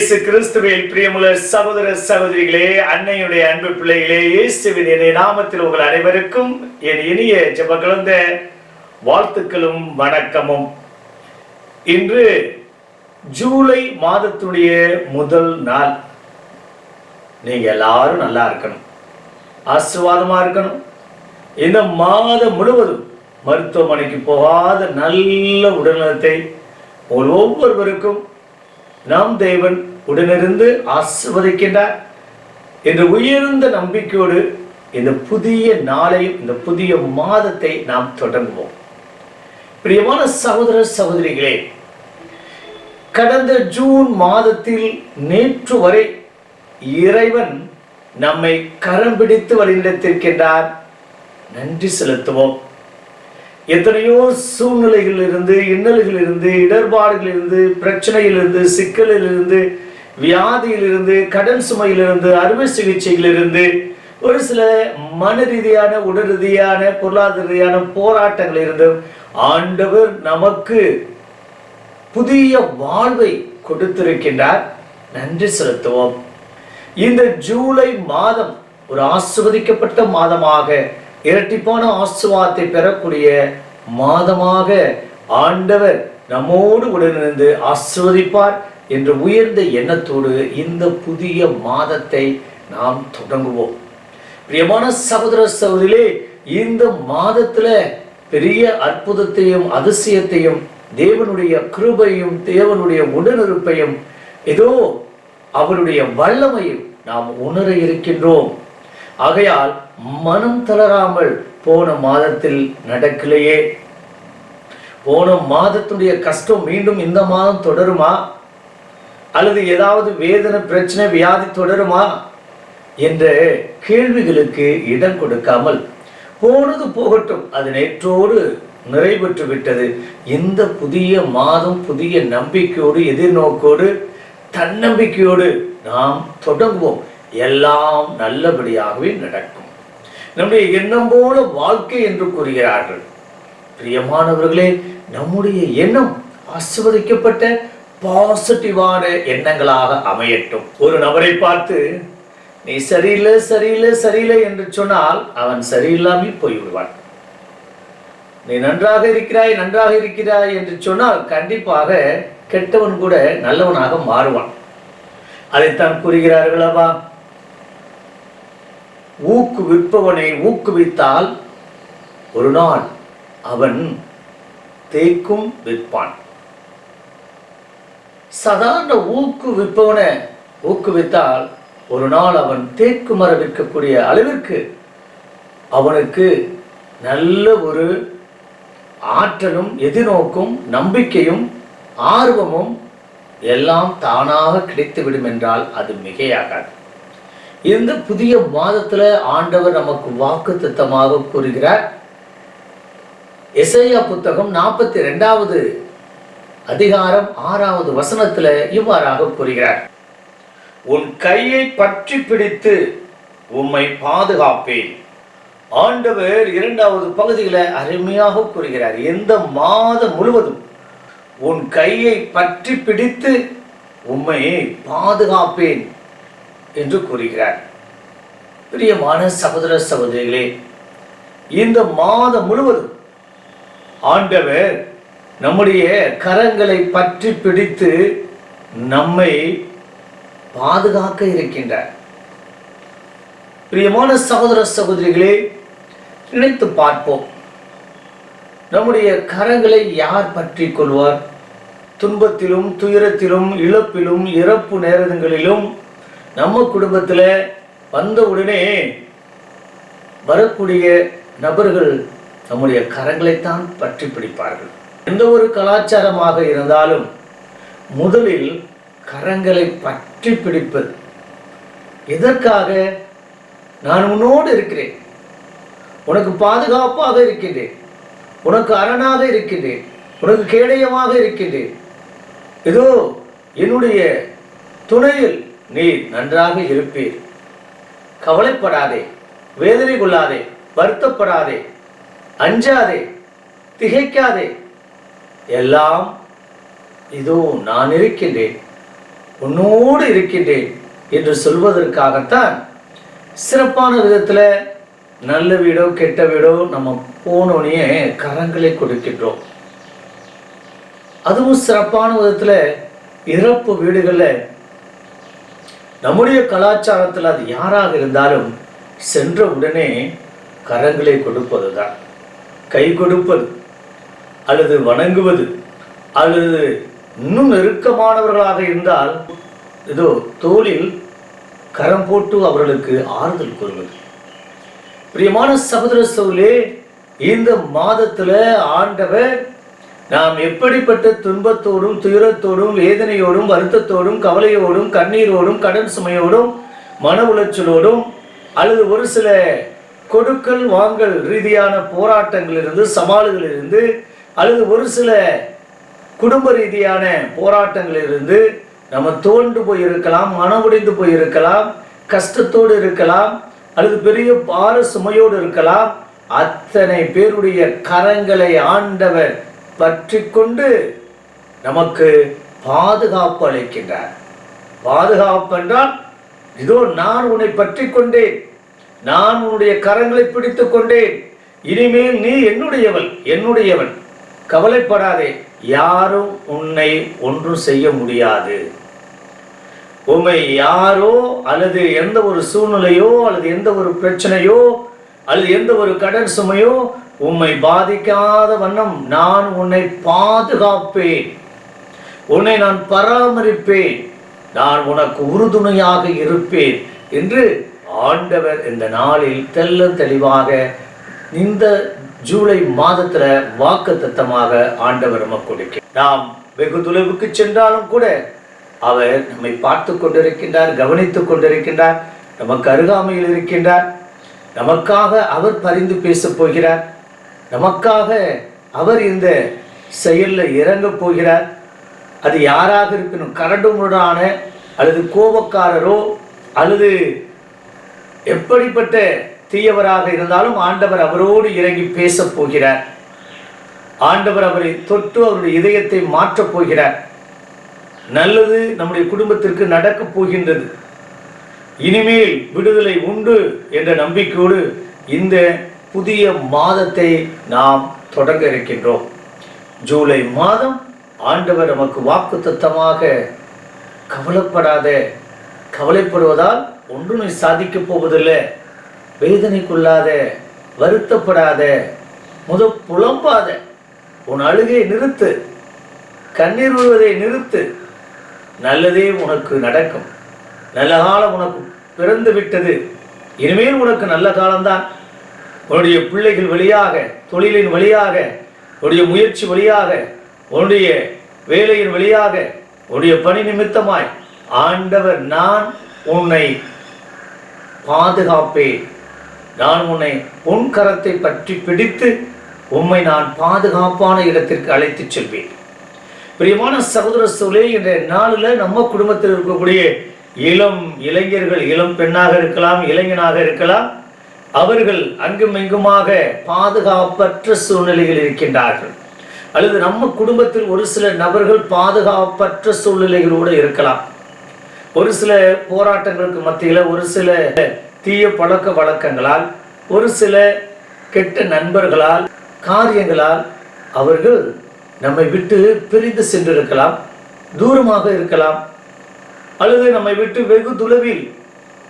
இயேசு கிறிஸ்துவில் பிரியமுள்ள சகோதர சகோதரிகளே அன்னையுடைய அன்பு பிள்ளைகளே இயேசுவின் இணைய நாமத்தில் உங்கள் அனைவருக்கும் என் இனிய ஜெப கலந்த வாழ்த்துக்களும் வணக்கமும். இன்று ஜூலை மாதத்துடைய முதல் நாள். நீங்க எல்லாரும் நல்லா இருக்கணும். ஆசிர்வாதமா இருக்கணும். இந்த மாதம் முழுவதும் மருத்துவமனைக்கு போகாத நல்ல உடல்நலத்தை ஒவ்வொருவருக்கும் நாம் தேவன் உடனிருந்து ஆசிர்வதிக்கின்றார் என்று உயர்ந்த நம்பிக்கையோடு இந்த புதிய நாளையும் இந்த புதிய மாதத்தை நாம் தொடங்குவோம். பிரியமான சகோதர சகோதரிகளே கடந்த ஜூன் மாதத்தில் நேற்று வரை இறைவன் நம்மை கரம் பிடித்து வழிநடத்திருக்கின்றார் நன்றி செலுத்துவோம். எத்தனையோ சூழ்நிலைகளிலிருந்து இன்னல்களிலிருந்து இடர்பாடுகளிலிருந்து பிரச்சனையிலிருந்து சிக்கலிலிருந்து வியாதியிலிருந்து கடன் சுமையிலிருந்து அறுவை சிகிச்சையிலிருந்து ஒரு சில மன ரீதியான உடல் ரீதியான பொருளாதார ரீதியான போராட்டங்களிலிருந்து ஆண்டவர் நமக்கு புதிய வாழ்வை கொடுத்திருக்கின்றார். நன்றி செலுத்துவோம். இந்த ஜூலை மாதம் ஒரு ஆசிர்வதிக்கப்பட்ட மாதமாக இரட்டிப்பான ஆசுவாத்தை பெறக்கூடிய மாதமாக ஆண்டவர் நம்மோடு உடனிருந்து ஆசிர்வதிப்பார். என்ற உயர்ந்த எண்ணத்தோடு இந்த புதிய மாதத்தை நாம் தொடங்குவோம். பிரியமான சகோதர சகோதரிலே இந்த மாதத்துல பெரிய அற்புதத்தையும் அதிசயத்தையும் தேவனுடைய கிருபையும் தேவனுடைய உடனிருப்பையும் ஏதோ அவருடைய வல்லமையும் நாம் உணர இருக்கின்றோம். ஆகையால் மனம் தளராமல் போன மாதத்தில் நடக்கலையே. போன மாதத்துடைய கஷ்டம் மீண்டும் இந்த மாதம் தொடருமா? அல்லது ஏதாவது வேதனை பிரச்சனை வியாதி தொடருமா? என்ற கேள்விகளுக்கு இடம் கொடுக்காமல் போனது போகட்டும். அது நேற்றோடு நிறைவேற்று விட்டது. இந்த புதிய மாதம் புதிய நம்பிக்கையோடு எதிர்நோக்கோடு தன்னம்பிக்கையோடு நாம் தொடங்குவோம். எல்லாம் நல்லபடியாகவே நடக்கும். நம்முடைய எண்ணம் போல வாழ்க்கை என்று கூறுகிறார்கள். பிரியமானவர்களே நம்முடைய எண்ணம் ஆசிர்வதிக்கப்பட்ட பாசிட்டிவான எண்ணங்களாக அமையட்டும். ஒரு நபரை பார்த்து நீ சரியில்லை சரியில்லை சரியில்லை என்று சொன்னால் அவன் சரியில்லாமல் போய்விடுவான். நீ நன்றாக இருக்கிறாய் நன்றாக இருக்கிறாய் என்று சொன்னால் கண்டிப்பாக கெட்டவன் கூட நல்லவனாக மாறுவான். அதைத்தான் கூறுகிறார்களவா? ஊக்குவிப்பவனை ஊக்குவித்தால் ஒரு நாள் அவன் தேக்கும் விற்பான். சாதாரண ஊக்குவிப்பவனை ஊக்குவித்தால் ஒரு நாள் அவன் தேக்கு மரம் விற்கக்கூடிய அளவிற்கு அவனுக்கு நல்ல ஒரு ஆற்றலும் எதிர்நோக்கும் நம்பிக்கையும் ஆர்வமும் எல்லாம் தானாக கிடைத்துவிடும் என்றால் அது மிகையாகாது. இந்த புதிய மாதத்தில் ஆண்டவர் நமக்கு வாக்கு திட்டமாக கூறுகிறார். இசையா புத்தகம் நாற்பத்தி ரெண்டாவது அதிகாரம் ஆறாவது வசனத்துல இவ்வாறாக கூறுகிறார். உன் கையை பற்றி பிடித்து உம்மை பாதுகாப்பேன். ஆண்டவர் இரண்டாவது பகுதியில் அருமையாக கூறுகிறார். எந்த மாதம் முழுவதும் உன் கையை பற்றி பிடித்து உம்மை பாதுகாப்பேன் என்று கூறுகிறார். பிரியமான சகோதர சகோதரிகளே இந்த மாதம் முழுவதும் ஆண்டவர் நம்முடைய கரங்களை பற்றி பிடித்து நம்மை பாதுகாக்க இருக்கின்றார். பிரியமான சகோதர சகோதரிகளே நினைத்து பார்ப்போம். நம்முடைய கரங்களை யார் பற்றி கொள்வார்? துன்பத்திலும் துயரத்திலும் இழப்பிலும் இறப்பு நேரங்களிலும் நம்ம குடும்பத்தில் வந்தவுடனே வரக்கூடிய நபர்கள் நம்முடைய கரங்களைத்தான் பற்றி பிடிப்பார்கள். எந்த ஒரு கலாச்சாரமாக இருந்தாலும் முதலில் கரங்களை பற்றி பிடிப்பது. எதற்காக? நான் உன்னோடு இருக்கிறேன். உனக்கு பாதுகாப்பாக இருக்கின்றேன். உனக்கு அரணாக இருக்கின்றேன். உனக்கு கேடயமாக இருக்கின்றேன். இதோ என்னுடைய துணையில் நீ நன்றாக இருப்பீர். கவலைப்படாதே வேதனை கொள்ளாதே வருத்தப்படாதே அஞ்சாதே திகைக்காதே. எல்லாம் இதோ நான் இருக்கின்றேன் உன்னோடு இருக்கின்றேன் என்று சொல்வதற்காகத்தான் சிறப்பான விதத்தில் நல்ல வீடோ கெட்ட வீடோ நம்ம போனோடனே கரங்களை கொடுக்கின்றோம். அதுவும் சிறப்பான விதத்தில் இறப்பு வீடுகளில் நம்முடைய கலாச்சாரத்தில் அது யாராக இருந்தாலும் சென்ற உடனே கரங்களை கொடுப்பது தான் கை கொடுப்பது. அல்லது வணங்குவது அல்லது இன்னும் நெருக்கமானவர்களாக இருந்தால் இதோ தோளில் கரம் போட்டு அவர்களுக்கு ஆறுதல் கூறுவது. பிரியமான சகோதர சோலே இந்த மாதத்தில் ஆண்டவர் நாம் எப்படிப்பட்ட துன்பத்தோடும் துயரத்தோடும் வேதனையோடும் வருத்தத்தோடும் கவலையோடும் கண்ணீரோடும் கடன் சுமையோடும் மன உளைச்சலோடும் அல்லது ஒரு சில கொடுக்கல் வாங்கல் ரீதியான போராட்டங்களிலிருந்து சவால்களிலிருந்து அல்லது ஒரு சில குடும்ப ரீதியான போராட்டங்களிலிருந்து நம்ம தோண்டு போயிருக்கலாம் மனமுடைந்து போயிருக்கலாம் கஷ்டத்தோடு இருக்கலாம் அல்லது பெரிய பார சுமையோடு இருக்கலாம். அத்தனை பேருடைய கரங்களை ஆண்டவர் பற்றி கொண்டு நமக்கு பாதுகாப்பு அளிக்கின்றார். பாதுகாப்பு என்றால் இதோ நான் உன்னை பற்றி கொண்டேன் நான் உன்னுடைய கரங்களை பிடித்து கொண்டேன் இனிமேல் நீ என்னுடையவள் என்னுடையவன். கவலைப்படாதே யாரும் உன்னை ஒன்றும் செய்ய முடியாது. உம்மை யாரோ அல்லது எந்த ஒரு சூழ்நிலையோ அல்லது எந்த ஒரு பிரச்சனையோ அல்லது எந்த ஒரு கடன் சுமையோ உம்மை பாதிக்காத வண்ணம் நான் உன்னை பாதுகாப்பேன். உன்னை நான் பராமரிப்பேன். நான் உனக்கு உறுதுணையாக இருப்பேன் என்று ஆண்டவர் இந்த நாளில் தெல்ல தெளிவாக இந்த ஜூலை மாதத்துல வாக்கு தத்தமாக ஆண்டவர் நமக்கு கொடுக்க நாம் வெகு தொலைவுக்கு சென்றாலும் கூட அவர் நம்மை பார்த்து கொண்டிருக்கின்றார் கவனித்துக் கொண்டிருக்கின்றார் நமக்கு அருகாமையில் இருக்கின்றார். நமக்காக அவர் பரிந்து பேசப் போகிறார். நமக்காக அவர் இந்த செயலில் இறங்க போகிறார். அது யாராக இருக்கணும் கரடுமுரடான அல்லது கோபக்காரரோ அல்லது எப்படிப்பட்ட தீயவராக இருந்தாலும் ஆண்டவர் அவரோடு இறங்கி பேசப் போகிறார். ஆண்டவர் அவரை தொட்டு அவருடைய இதயத்தை மாற்றப் போகிறார். நல்லது நம்முடைய குடும்பத்திற்கு நடக்கப் போகின்றது. இனிமேல் விடுதலை உண்டு என்ற நம்பிக்கையோடு இந்த புதிய மாதத்தை நாம் தொடங்க இருக்கின்றோம். ஜூலை மாதம் ஆண்டவர் நமக்கு வாக்கு தத்தமாக கவலைப்படாத கவலைப்படுவதால் ஒன்றும் நீ சாதிக்கப் போவதில்லை. வேதனைக்குள்ளாத வருத்தப்படாத முத புலம்பாத உன் அழுகை நிறுத்து கண்ணீர் விழுவதை நிறுத்து நல்லதே உனக்கு நடக்கும். நல்ல காலம் உனக்கு பிறந்து விட்டது. இனிமேல் உனக்கு நல்ல காலம்தான். உன்னுடைய பிள்ளைகள் வழியாக தொழிலின் வழியாக உன்னுடைய முயற்சி வழியாக உன்னுடைய வேலையின் வழியாக உன்னுடைய பணி நிமித்தமாய் ஆண்டவர் நான் உன்னை பாதுகாப்பேன். நான் உன்னை உன் கரத்தை பற்றி பிடித்து உம்மை நான் பாதுகாப்பான இடத்திற்கு அழைத்துச் செல்வேன். பிரியமான சகோதர சோலே என்ற நாளில் நம்ம குடும்பத்தில் இருக்கக்கூடிய இளம் இளைஞர்கள் இளம் பெண்ணாக இருக்கலாம் இளைஞனாக இருக்கலாம் அவர்கள் அங்கும் இங்குமாக பாதுகாப்பற்ற சூழ்நிலையில் இருக்கின்றார்கள். அல்லது நம்ம குடும்பத்தில் ஒரு சில நபர்கள் பாதுகாப்பற்ற சூழ்நிலைகளோடு இருக்கலாம். ஒரு சில போராட்டங்களுக்கு மத்தியில் ஒரு சில தீய பழக்க வழக்கங்களால் ஒரு சில கெட்ட நண்பர்களால் காரியங்களால் அவர்கள் நம்மை விட்டு பிரிந்து சென்றிருக்கலாம் தூரமாக இருக்கலாம் அல்லது நம்மை விட்டு வெகு தொலைவில்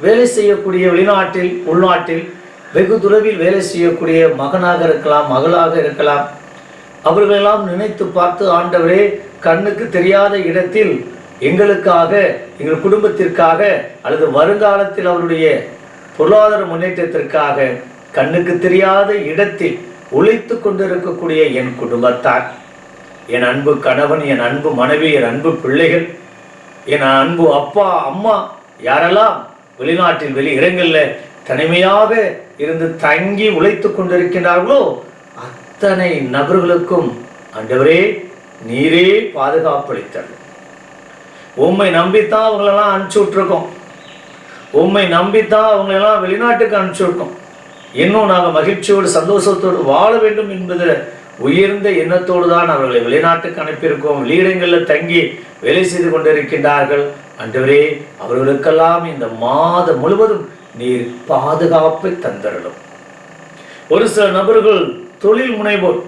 வேலை செய்யக்கூடிய வெளிநாட்டில் உள்நாட்டில் வெகு தொலைவில் வேலை செய்யக்கூடிய மகனாக இருக்கலாம் மகளாக இருக்கலாம். அவர்களெல்லாம் நினைத்து பார்த்து ஆண்டவரே கண்ணுக்கு தெரியாத இடத்தில் எங்களுக்காக எங்கள் குடும்பத்திற்காக அல்லது வருங்காலத்தில் அவருடைய பொருளாதார முன்னேற்றத்திற்காக கண்ணுக்கு தெரியாத இடத்தில் உழைத்து கொண்டிருக்கக்கூடிய என் குடும்பத்தார் என் அன்பு கணவன் என் அன்பு மனைவி என் அன்பு பிள்ளைகள் என் அன்பு அப்பா அம்மா யாரெல்லாம் வெளிநாட்டில் வெளி இடங்களில் தனிமையாக இருந்து தங்கி உழைத்து கொண்டிருக்கின்றார்களோ அத்தனை நபர்களுக்கும் ஆண்டவரே நீரே பாதுகாப்பளித்தல் உம்மை நம்பித்தான் அவங்களெல்லாம் அனுப்பிச்சு விட்ருக்கோம் உம்மை நம்பித்தான் அவங்களெல்லாம் வெளிநாட்டுக்கு அனுப்பிச்சு விட்டோம் இன்னும் நாங்கள் மகிழ்ச்சியோடு சந்தோஷத்தோடு வாழ வேண்டும் என்பதில் உயர்ந்த எண்ணத்தோடு தான் அவர்களை வெளிநாட்டுக்கு அனுப்பியிருக்கோம். வெளியிடங்களில் தங்கி வேலை செய்து கொண்டிருக்கின்றார்கள். அன்றுவரே அவர்களுக்கெல்லாம் இந்த மாதம் முழுவதும் நீர் பாதுகாப்பை தந்தரலும் ஒரு சில நபர்கள் தொழில் முனைவோர்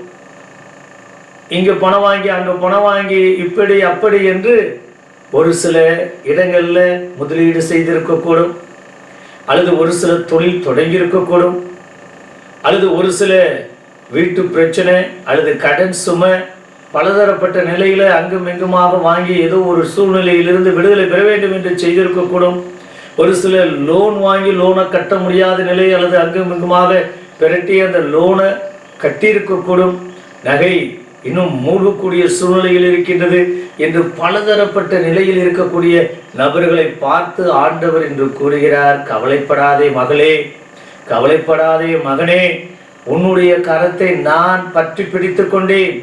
இங்கு பணம் வாங்கி அங்கே பணம் வாங்கி இப்படி அப்படி என்று ஒரு சில இடங்களில் முதலீடு செய்திருக்கக்கூடும். அல்லது ஒரு சில தொழில் தொடங்கி இருக்கக்கூடும் அல்லது ஒரு சில வீட்டு பிரச்சனை அல்லது கடன் சுமை பலதரப்பட்ட நிலையில் அங்கும் இங்குமாக வாங்கி ஏதோ ஒரு சூழ்நிலையிலிருந்து விடுதலை பெற வேண்டும் என்று செய்திருக்கக்கூடும். ஒரு சில லோன் வாங்கி லோனை கட்ட முடியாத நிலை அல்லது அங்கும் இங்குமாக பிரட்டி அந்த லோனை கட்டியிருக்கக்கூடும். நகை இன்னும் மூழ்கக்கூடிய சூழ்நிலையில் இருக்கின்றது என்று பலதரப்பட்ட நிலையில் இருக்கக்கூடிய நபர்களை பார்த்து ஆண்டவர் என்று கூறுகிறார் கவலைப்படாதே மகளே கவலைப்படாதே மகனே உன்னுடைய கரத்தை நான் பற்றி பிடித்து கொண்டேன்.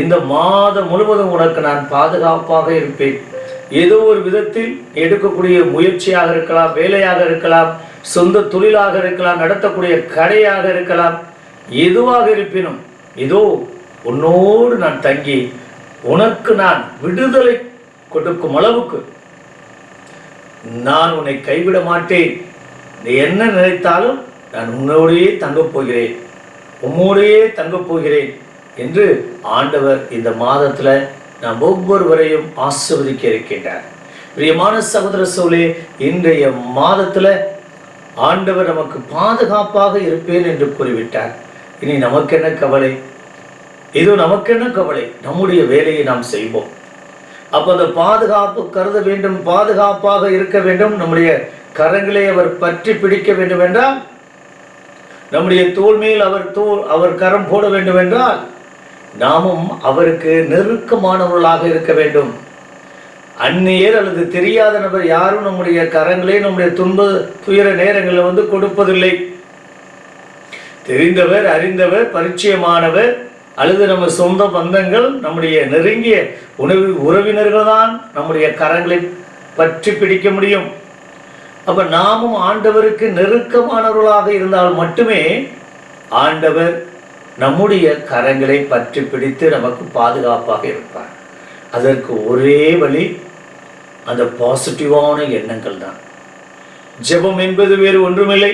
இந்த மாதம் முழுவதும் உனக்கு நான் பாதுகாப்பாக இருப்பேன். ஏதோ ஒரு விதத்தில் எடுக்கக்கூடிய முயற்சியாக இருக்கலாம் வேலையாக இருக்கலாம் சொந்த தொழிலாக இருக்கலாம் நடத்தக்கூடிய கடையாக இருக்கலாம். எதுவாக இருப்பினும் இதோ உன்னோடு நான் தங்கி உனக்கு நான் விடுதலை கொடுக்கும் அளவுக்கு நான் உன்னை கைவிட மாட்டேன். நீ என்ன நினைத்தாலும் நான் உன்னோடையே தங்கப் போகிறேன். உம்மோடையே தங்கப் போகிறேன் என்று ஆண்டவர் இந்த மாதத்துல நாம் ஒவ்வொருவரையும் ஆசிர்வதிக்க இருக்கின்றார். பிரியமான சகோதர சோழே இன்றைய மாதத்துல ஆண்டவர் நமக்கு பாதுகாப்பாக இருப்பேன் என்று கூறிவிட்டார். இனி நமக்கு என்ன கவலை? இது நமக்கு என்ன கவலை? நம்முடைய வேலையை நாம் செய்வோம். அப்ப அந்த பாதுகாப்பு கருத வேண்டும் பாதுகாப்பாக இருக்க வேண்டும். நம்முடைய கரங்களை அவர் பற்றி பிடிக்க வேண்டும் என்றால் நம்முடைய தோல் மேல் அவர் தோல் அவர் கரம் போட வேண்டும் என்றால் நாமும் அவருக்கு நெருக்கமானவர்களாக இருக்க வேண்டும். அந்நியர் அல்லது தெரியாத நபர் யாரும் நம்முடைய கரங்களே நம்முடைய துன்ப துயர நேரங்களில் வந்து கொடுப்பதில்லை. தெரிந்தவர் அறிந்தவர் பரிச்சயமானவர் அல்லது நம்ம சொந்த பந்தங்கள் நம்முடைய நெருங்கிய உணவு உறவினர்கள் தான் நம்முடைய கரங்களை பற்றி பிடிக்க முடியும். அப்ப நாமும் ஆண்டவருக்கு நெருக்கமானவர்களாக இருந்தால் மட்டுமே ஆண்டவர் நம்முடைய கரங்களை பற்றி பிடித்து நமக்கு பாதுகாப்பாக இருப்பார். அதற்கு ஒரே வழி அந்த பாசிட்டிவான எண்ணங்கள் தான். ஜெபம் என்பது வேறு ஒன்றுமில்லை.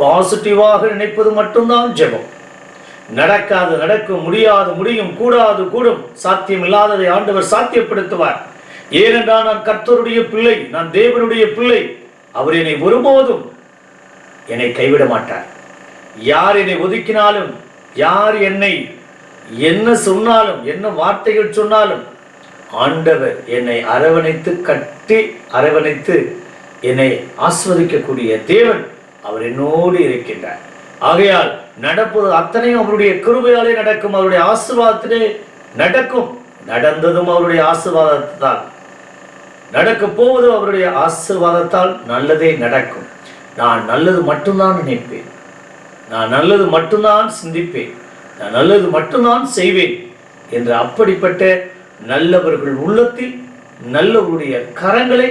பாசிட்டிவாக நினைப்பது மட்டும்தான் ஜெபம். நடக்காது நடக்கும் முடியாது முடியும் கூடாது கூடும். சாத்தியம் இல்லாததை ஆண்டவர் சாத்தியப்படுத்துவார். ஏனென்றால் நான் கர்த்தருடைய பிள்ளை நான் தேவனுடைய பிள்ளை. அவர் என்னை ஒருபோதும் என்னை கைவிட மாட்டார். யார் என்னை ஒதுக்கினாலும் யார் என்னை என்ன சொன்னாலும் என்ன வார்த்தைகள் சொன்னாலும் ஆண்டவர் என்னை அரவணைத்து கட்டி அரவணைத்து என்னை ஆஸ்வதிக்கக்கூடிய தேவன் அவர் என்னோடு இருக்கின்றார். ஆகையால் நடப்பது அத்தனையும் அவருடைய கிருபையாலே நடக்கும் அவருடைய ஆசிர்வாதத்திலே நடக்கும். நடந்ததும் அவருடைய ஆசிர்வாதத்தால். நடக்க போவது அவருடைய ஆசீர்வாதத்தால் நல்லதே நடக்கும். நான் நல்லது மட்டும்தான் நினைப்பேன். நான் நல்லது மட்டும்தான் சிந்திப்பேன். நான் நல்லது மட்டும்தான் செய்வேன் என்று அப்படிப்பட்ட நல்லவர்கள் உள்ளத்தில் நல்லவருடைய கரங்களை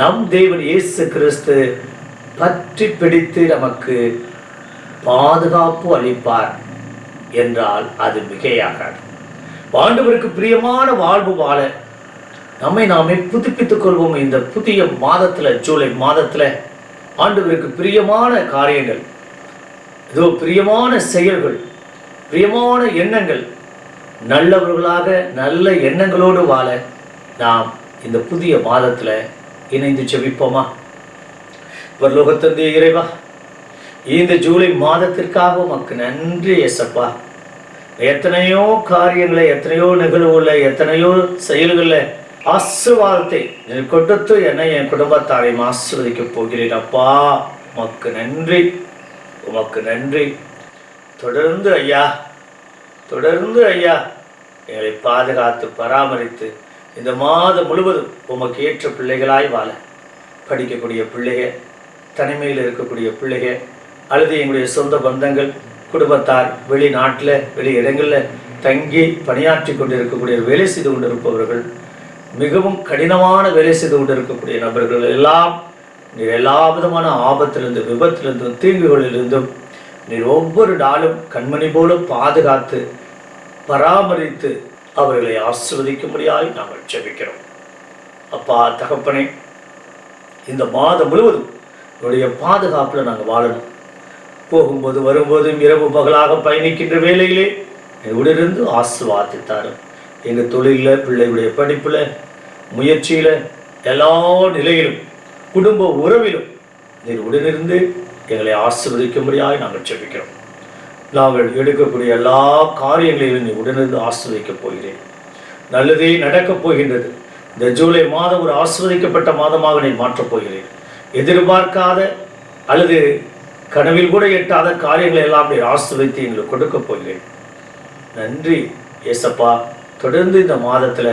நம் தேவன் இயேசு கிறிஸ்து பற்றி பிடித்து நமக்கு பாதுகாப்பு அளிப்பார் என்றால் அது மிகையாகாது. ஆண்டவருக்கு பிரியமான வாழ்வு வாழ நம்மை நாமே புதுப்பித்துக் கொள்வோம். இந்த புதிய மாதத்துல ஜூலை மாதத்துல ஆண்டவருக்கு பிரியமான காரியங்கள் இதோ பிரியமான செயல்கள் பிரியமான எண்ணங்கள் நல்லவர்களாக நல்ல எண்ணங்களோடு வாழ நாம் இந்த புதிய மாதத்துல இணைந்து செபிப்போமா பரலோகத்தந்தைய இறைவா இந்த ஜூலை மாதத்திற்காக உமக்கு நன்றி எசப்பா எத்தனையோ காரியங்களை எத்தனையோ நிகழ்வுகளை எத்தனையோ செயல்களில் ஆசிர்வாதத்தை கொடுத்து என்னை என் குடும்பத்தாரையும் ஆசிர்வதிக்க போகிறேன் அப்பா. உமக்கு நன்றி உமக்கு நன்றி. தொடர்ந்து ஐயா தொடர்ந்து ஐயா எங்களை பாதுகாத்து பராமரித்து இந்த மாதம் முழுவதும் உமக்கு ஏற்ற பிள்ளைகளாய் வாழ. படிக்கக்கூடிய பிள்ளைகள் தனிமையில் இருக்கக்கூடிய பிள்ளைகள் அல்லது எங்களுடைய சொந்த பந்தங்கள் குடும்பத்தார் வெளிநாட்டில் வெளி இடங்களில் தங்கி பணியாற்றி கொண்டு இருக்கக்கூடிய வேலை செய்து கொண்டிருப்பவர்கள் மிகவும் கடினமான வேலை செய்து கொண்டு இருக்கக்கூடிய நபர்கள் எல்லாம் நீர் எல்லா விதமான ஆபத்திலிருந்து விபத்திலிருந்தும் தீங்குகளிலிருந்தும் நீர் ஒவ்வொரு நாளும் கண்மணி போல பாதுகாத்து பராமரித்து அவர்களை ஆசிர்வதிக்கும்படியாய் நாங்கள் ஜெபிக்கிறோம். அப்பா தகப்பனே இந்த மாதம் முழுவதும் என்னுடைய பாதுகாப்பில் நாங்கள் வாழணும். போகும்போது வரும்போதும் இரவு பகலாக பயணிக்கின்ற வேலையிலே உடனிருந்து ஆசிர்வாதித்தார். எங்கள் தொழிலில் பிள்ளைகளுடைய படிப்பில் முயற்சியில் எல்லா நிலையிலும் குடும்ப உறவிலும் நீர் உடனிருந்து எங்களை ஆசிர்வதிக்கும்படியாக நாங்கள் செபிக்கிறோம் நாங்கள் எடுக்கக்கூடிய எல்லா காரியங்களிலும் நீ உடனிருந்து ஆசிர்வதிக்கப் போகிறேன். நல்லதே நடக்கப் போகின்றது. இந்த ஜூலை மாதம் ஒரு ஆசிர்வதிக்கப்பட்ட மாதமாக நீ மாற்றப் போகிறேன். எதிர்பார்க்காத அல்லது கனவில் கூட எட்டாத காரியங்களை எல்லாம் நீர் ஆசீர்வதித்து எங்களுக்கு கொடுக்கப் போகிறேன். நன்றி ஏசப்பா. தொடர்ந்து இந்த மாதத்துல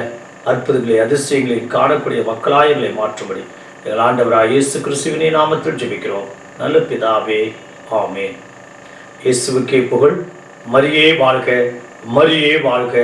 அற்புதங்களை அதிர்ஷ்டங்களை காணக்கூடிய மக்களாயங்களை மாற்றும்படி எங்கள் ஆண்டவராக இயேசு கிறிஸ்துவினை நாமத்தில் ஜெபிக்கிறோம். நல்ல பிதாவே ஆமென். இயேசுவுக்கே புகழ் மரியே வாழ்க மரியே வாழ்க.